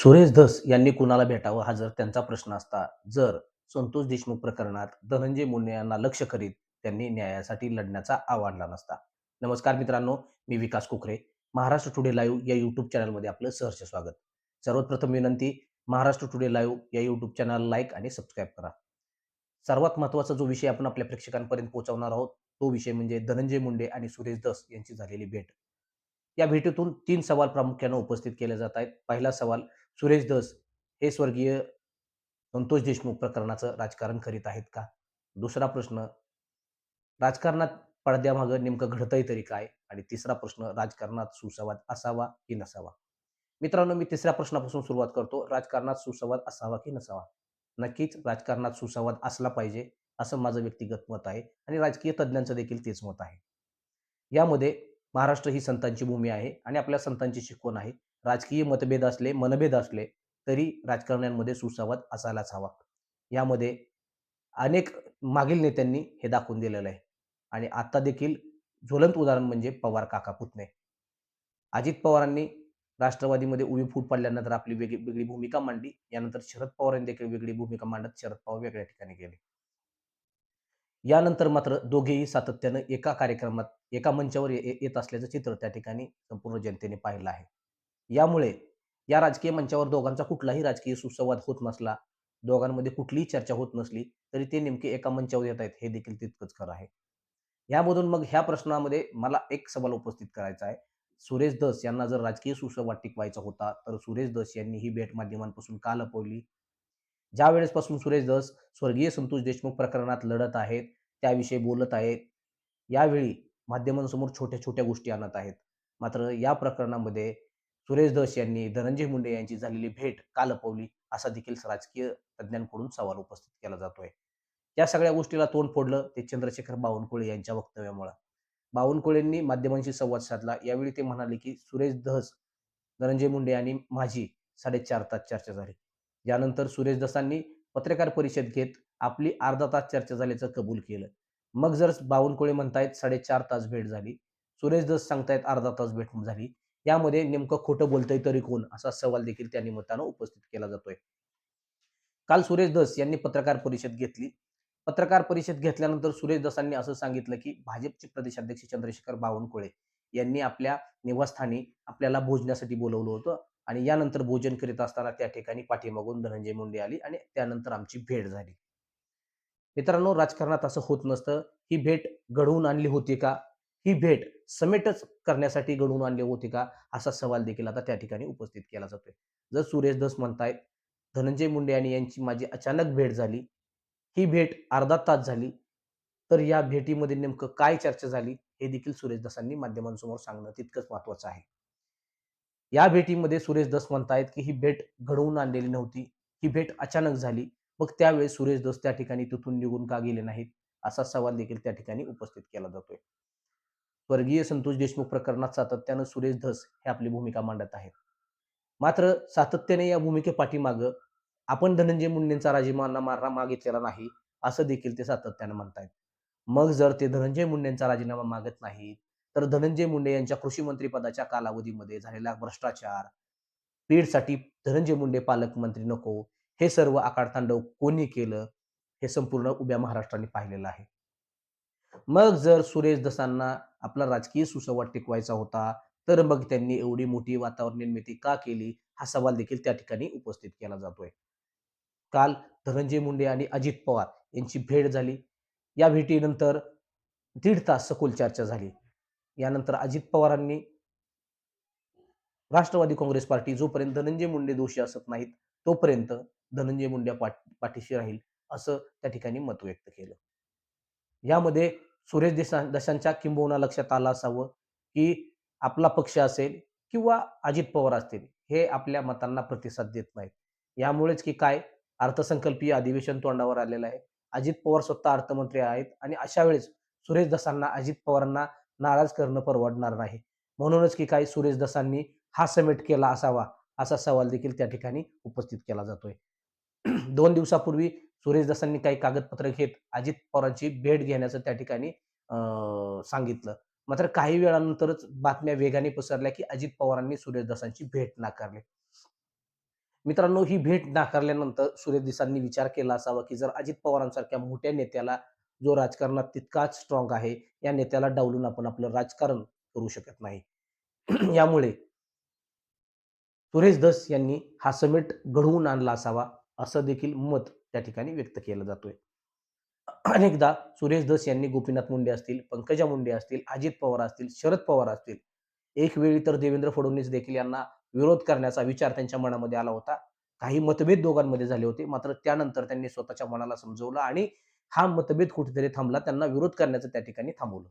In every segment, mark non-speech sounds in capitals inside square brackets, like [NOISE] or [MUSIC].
सुरेश धस यांनी कुणाला भेटावं हा जर त्यांचा प्रश्न असता? जर संतोष देशमुख प्रकरणात धनंजय मुंडे यांना लक्ष करीत त्यांनी न्यायासाठी लढण्याचा आवाडला नसता. नमस्कार मित्रांनो मी विकास कुखरे. महाराष्ट्र टुडे लाईव्ह या यूट्यूब चॅनलमध्ये आपलं सहर्ष स्वागत. सर्वात प्रथम विनंती महाराष्ट्र टुडे लाईव्ह या यूट्यूब चॅनल लाईक आणि सबस्क्राईब करा. सर्वात महत्त्वाचा जो विषय आपण आपल्या प्रेक्षकांपर्यंत पोहोचवणार आहोत तो विषय म्हणजे धनंजय मुंडे आणि सुरेश दस यांची झालेली भेट. या भेटीतून तीन सवाल प्रामुख्यानं उपस्थित केले जात आहेत. पहिला सवाल सुरेश दस हे स्वर्गीय संतोष देशमुख प्रकरणाचं राजकारण करीत आहेत का? दुसरा प्रश्न राजकारणात पडद्यामागं नेमकं घडतंय तरी काय? आणि तिसरा प्रश्न राजकारणात सुसंवाद असावा की नसावा? मित्रांनो मी तिसऱ्या प्रश्नापासून सुरुवात करतो. राजकारणात सुसंवाद असावा की नसावा? नक्कीच राजकारणात सुसंवाद असला पाहिजे असं माझं व्यक्तिगत मत आहे आणि राजकीय तज्ज्ञांचं देखील तेच मत आहे. यामध्ये महाराष्ट्र ही संतांची भूमी आहे आणि आपल्या संतांची शिकवण आहे. राजकीय मतभेद असले मनभेद असले तरी राजकारण्यांमध्ये सुसंवाद असायलाच हवा. यामध्ये अनेक मागील नेत्यांनी हे दाखवून दिलेलं आहे. आणि आता देखील ज्वलंत उदाहरण म्हणजे पवार काका पुतणे. अजित पवारांनी राष्ट्रवादीमध्ये उभी फूट पडल्यानंतर आपली वेगळी वेगळी भूमिका मांडली. यानंतर शरद पवारांनी देखील वेगळी भूमिका मांडत शरद पवार वेगळ्या ठिकाणी गेले. यानंतर मात्र दोघेही सातत्यानं एका कार्यक्रमात एका मंचावर ये- येत असल्याचं चित्र त्या ठिकाणी संपूर्ण जनतेने पाहिलं आहे. यामुळे या राजकीय मंचावर दोघांचा कुठलाही राजकीय सुसंवाद होत नसला दोघांमध्ये कुठलीही चर्चा होत नसली तरी ते नेमके एका मंचावर येत आहेत हे देखील तितकंच खरं आहे. यामधून मग ह्या प्रश्नामध्ये मला एक सवाल उपस्थित करायचा आहे. सुरेश दस यांना जर राजकीय सुसंवाद टिकवायचा होता तर सुरेश दस यांनी ही भेट माध्यमांपासून का लपवली? ज्या वेळेसपासून सुरेश दस स्वर्गीय संतोष देशमुख प्रकरणात लढत आहेत त्याविषयी बोलत आहेत यावेळी माध्यमांसमोर छोट्या छोट्या गोष्टी आणत आहेत. मात्र या प्रकरणामध्ये सुरेश धस यांनी धनंजय मुंडे यांची झालेली भेट का लपवली असा देखील राजकीय तज्ज्ञांकडून सवाल उपस्थित केला जातोय. या सगळ्या गोष्टीला तोंड फोडलं ते चंद्रशेखर बावनकुळे यांच्या वक्तव्यामुळे. बावनकुळेंनी माध्यमांशी संवाद साधला. यावेळी ते म्हणाले की सुरेश दहस धनंजय मुंडे आणि माझी साडेचार तास चर्चा झाली. यानंतर सुरेश दसांनी पत्रकार परिषद घेत आपली अर्धा तास चर्चा झाल्याचं कबूल केलं. मग जर बावनकुळे म्हणतायत साडेचार तास भेट झाली सुरेश दस सांगतायत अर्धा तास भेट झाली यामध्ये नेमकं खोटं बोलतंय तरी कोण? असा सवाल देखील त्या निमित्तानं उपस्थित केला जातोय. काल सुरेश दस यांनी पत्रकार परिषद घेतली. पत्रकार परिषद घेतल्यानंतर सुरेश दसांनी असं सांगितलं की भाजपचे प्रदेशाध्यक्ष चंद्रशेखर बावनकुळे यांनी आपल्या निवासस्थानी आपल्याला भोजनासाठी बोलवलं होतं आणि यानंतर भोजन करीत असताना त्या ठिकाणी पाठीमागून धनंजय मुंडे आली आणि त्यानंतर आमची भेट झाली. मित्रांनो राजकारणात असं होत नसतं. ही भेट घडवून आणली होती का? ही भेट समेटच करण्यासाठी घडवून आणले होती का? असा सवाल देखील आता त्या ठिकाणी उपस्थित केला जातोय. जर सुरेश धस म्हणतायत धनंजय मुंडे आणि यांची माझी अचानक भेट झाली ही भेट अर्धा तास झाली तर या भेटीमध्ये नेमकं काय चर्चा झाली हे देखील सुरेश दसांनी माध्यमांसमोर सांगणं तितकंच महत्वाचं आहे. या भेटीमध्ये सुरेश दस म्हणतायत की ही भेट घडवून आणलेली नव्हती ही भेट अचानक झाली मग त्यावेळेस सुरेश दस त्या ठिकाणी तिथून निघून का गेले नाहीत असा सवाल देखील त्या ठिकाणी उपस्थित केला जातोय. स्वर्गीय संतोष देशमुख प्रकरणात सातत्यानं सुरेश धस हे आपली भूमिका मांडत आहेत. मात्र सातत्याने या भूमिकेपाठीमागं आपण धनंजय मुंडेंचा राजीनामा मारा मागितलेला नाही असं देखील ते सातत्यानं म्हणतायत. मग जर ते धनंजय मुंडेंचा राजीनामा मागत नाहीत तर धनंजय मुंडे यांच्या कृषी मंत्रीपदाच्या कालावधीमध्ये झालेला भ्रष्टाचार पीठसाठी धनंजय मुंडे पालकमंत्री नको हे सर्व आकाडतांडव कोणी केलं हे संपूर्ण उभ्या महाराष्ट्राने पाहिलेलं आहे. मग जर सुरेश दसांना आपला राजकीय सुसंवाद टिकवायचा होता तर मग त्यांनी एवढी मोठी वातावरण निर्मिती का केली हा सवाल देखील त्या ठिकाणी उपस्थित केला जातोय. काल धनंजय मुंडे आणि अजित पवार यांची भेट झाली. या भेटीनंतर दीड तास सखोल चर्चा झाली. यानंतर अजित पवारांनी राष्ट्रवादी काँग्रेस पार्टी जोपर्यंत धनंजय मुंडे दोषी असत नाहीत तोपर्यंत धनंजय मुंडे पाठीशी राहील असं त्या ठिकाणी मत व्यक्त केलं. यामध्ये सुरेश देशा दशांच्या किंबहुना लक्षात आलं असावं की आपला पक्ष असेल किंवा अजित पवार असतील हे आपल्या मतांना प्रतिसाद देत नाहीत. यामुळेच की काय? अर्थसंकल्पीय अधिवेशन तोंडावर आलेलं आहे. अजित पवार स्वतः अर्थमंत्री आहेत आणि अशा वेळेस सुरेश दसांना अजित पवारांना नाराज करणं परवडणार नाही. म्हणूनच की काय? सुरेश दसांनी हा समेट केला असावा असा सवाल देखील त्या ठिकाणी उपस्थित केला जातोय. दोन दिवसापूर्वी सुरेशदासांनी काही कागदपत्र घेत अजित पवारांची भेट घेण्याचं त्या ठिकाणी अं, सांगितलं मात्र काही वेळानंतरच बातम्या वेगाने पसरल्या की अजित पवारांनी सुरेशदासांची भेट नाकारली मित्रांनो ही भेट नाकारल्यानंतर सुरेशदासांनी विचार केला असावा, की जर अजित पवारांसारख्या मोठ्या नेत्याला जो राजकारणात तितकाच स्ट्रॉंग आहे, या नेत्याला डावलून आपण आपलं राजकारण करू शकत नाही. [CLEARS THROAT] यामुळे सुरेश दस यांनी हा समेट घडवून आणला असावा, असं देखील मत त्या ठिकाणी व्यक्त केला जातोय. अनेकदा सुरेश धस यांनी गोपीनाथ मुंडे असतील, पंकजा मुंडे असतील, अजित पवार असतील, शरद पवार असतील, एक वेळी तर देवेंद्र फडणवीस देखील यांना विरोध करण्याचा विचार त्यांच्या मनामध्ये आला होता. काही मतभेद दोघांमध्ये झाले होते. मात्र त्यानंतर त्यांनी स्वतःच्या मनाला समजवलं आणि हा मतभेद कुठेतरी थांबला. त्यांना विरोध करण्याचं त्या ठिकाणी थांबवलं.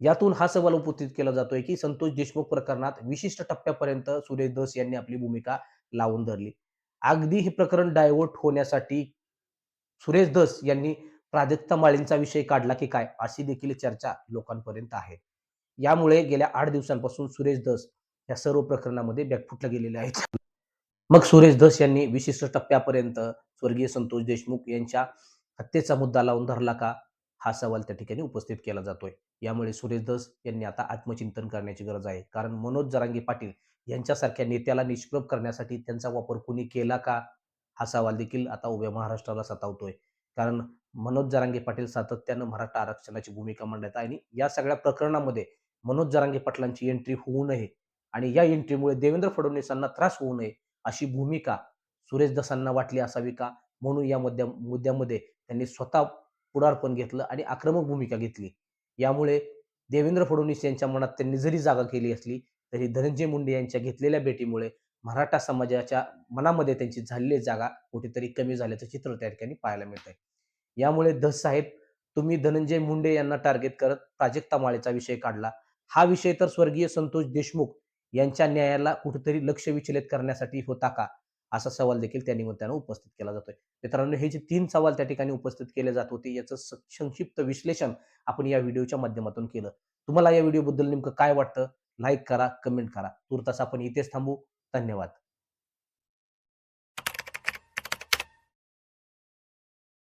यातून हा सवाल उपस्थित केला जातोय, की संतोष देशमुख प्रकरणात विशिष्ट टप्प्यापर्यंत सुरेश दस यांनी आपली भूमिका लावून धरली. अगदी हे प्रकरण डायव्हर्ट होण्यासाठी सुरेश दस यांनी प्राजक्ता माळींचा विषय काढला की काय? अशी देखील चर्चा लोकांपर्यंत आहे. यामुळे गेल्या आठ दिवसांपासून सुरेश दस या सर्व प्रकरणामध्ये बॅकफुटला गेलेले आहेत. मग सुरेश दस यांनी विशिष्ट टप्प्यापर्यंत स्वर्गीय संतोष देशमुख यांच्या हत्येचा मुद्दा लावून धरला का? हा सवाल त्या ठिकाणी उपस्थित केला जातोय. यामुळे सुरेश दस यांनी आता आत्मचिंतन करण्याची गरज आहे. कारण मनोज जरांगे पाटील यांच्यासारख्या नेत्याला निष्प्रभ करण्यासाठी त्यांचा वापर कुणी केला का? हा सवाल देखील आता उभ्या महाराष्ट्राला सतावतोय. कारण मनोज जरांगे पाटील सातत्यानं मराठा आरक्षणाची भूमिका मांडत आहे आणि या सगळ्या प्रकरणामध्ये मनोज जरांगे पाटलांची एंट्री होऊ नये आणि या एंट्रीमुळे देवेंद्र फडणवीसांना त्रास होऊ नये, अशी भूमिका सुरेश दसांना वाटली असावी का? म्हणून या मुद्द्या मुद्द्यामध्ये त्यांनी स्वतः पुढारपण घेतलं आणि आक्रमक भूमिका घेतली. यामुळे देवेंद्र फडणवीस यांच्या मनात त्यांनी जरी जागा केली असली, तरी धनंजय मुंडे यांच्या घेतलेल्या भेटीमुळे मराठा समाजाच्या मनामध्ये त्यांची झालेली जागा कुठेतरी कमी झाल्याचं चित्र त्या ठिकाणी पाहायला मिळतंय. यामुळे धस साहेब तुम्ही धनंजय मुंडे यांना टार्गेट करत प्राजक्ता माळेचा विषय काढला. हा विषय तर स्वर्गीय संतोष देशमुख यांच्या न्यायाला कुठेतरी लक्ष विचलित करण्यासाठी होता का? असा सवाल देखील त्या निमित्तानं उपस्थित केला जातोय. मित्रांनो हे जे तीन सवाल त्या ठिकाणी उपस्थित केले जात होते, याचं स संक्षिप्त विश्लेषण आपण या व्हिडिओच्या माध्यमातून केलं. तुम्हाला या व्हिडिओबद्दल नेमकं काय वाटतं? लाईक करा, कमेंट करा. तुर्तास आपण इथेच थांबू. धन्यवाद.